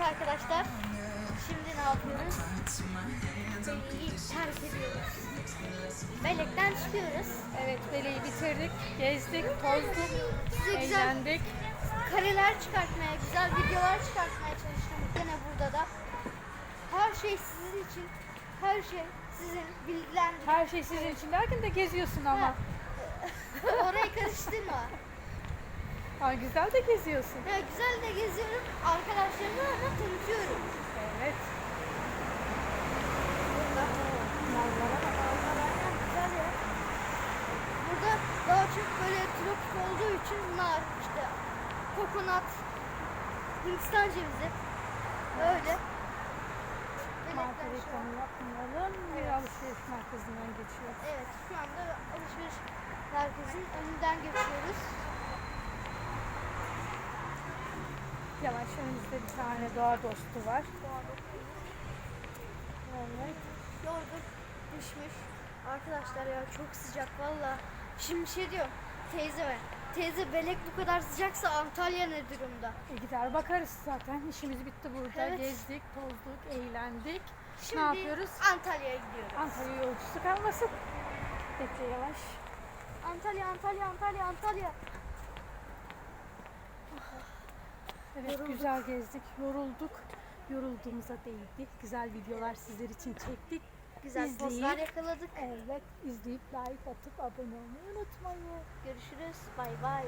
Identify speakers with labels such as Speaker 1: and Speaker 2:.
Speaker 1: arkadaşlar. Şimdi ne yapıyoruz? Beleği terk ediyoruz. Belekten çıkıyoruz.
Speaker 2: Evet Bele'yi bitirdik, gezdik, tozduk,
Speaker 1: Size güzel
Speaker 2: eğlendik.
Speaker 1: kareler çıkartmaya, güzel videolar çıkartmaya çalıştım. Gene burada da. Her şey sizin için. Her şey sizin bilgilendirme.
Speaker 2: Her şey sizin için derken de geziyorsun ama.
Speaker 1: Orayı karıştırma.
Speaker 2: Ha, güzel de geziyorsun.
Speaker 1: Ya güzel de geziyorum. Arkadaşlarımla ama tanıtıyorum.
Speaker 2: Evet.
Speaker 1: Burada.
Speaker 2: Manzara bak.
Speaker 1: Aynen güzel ya. Burada daha çok böyle tropik olduğu için nar, işte kokonat, Hindistan cevizi. Böyle.
Speaker 2: Marka reklamı yapmayalım. Bir
Speaker 1: Evet.
Speaker 2: alışveriş merkezinden geçiyoruz.
Speaker 1: Evet şu anda alışveriş merkezinin önünden geçiyoruz.
Speaker 2: Yavaş önümüzde bir tane doğa dostu var. Evet.
Speaker 1: Yorgun, düşmüş. Arkadaşlar ya çok sıcak valla. Şimdi bir şey diyorum. Teyze Teyze belek bu kadar sıcaksa Antalya ne durumda?
Speaker 2: E gider bakarız zaten. İşimiz bitti burada.
Speaker 1: Evet.
Speaker 2: Gezdik, tozduk, eğlendik.
Speaker 1: Şimdi
Speaker 2: ne yapıyoruz?
Speaker 1: Antalya'ya gidiyoruz.
Speaker 2: Antalya yolcusu kalmasın. Bekle yavaş.
Speaker 1: Antalya, Antalya, Antalya, Antalya.
Speaker 2: Evet
Speaker 1: Yorulduk.
Speaker 2: güzel gezdik, yorulduk. Yorulduğumuza değdi. Güzel videolar sizler için çektik.
Speaker 1: Güzel
Speaker 2: İzleyip-
Speaker 1: pozlar yakaladık.
Speaker 2: Evet izleyip like atıp abone olmayı unutmayın.
Speaker 1: Görüşürüz. Bay bay.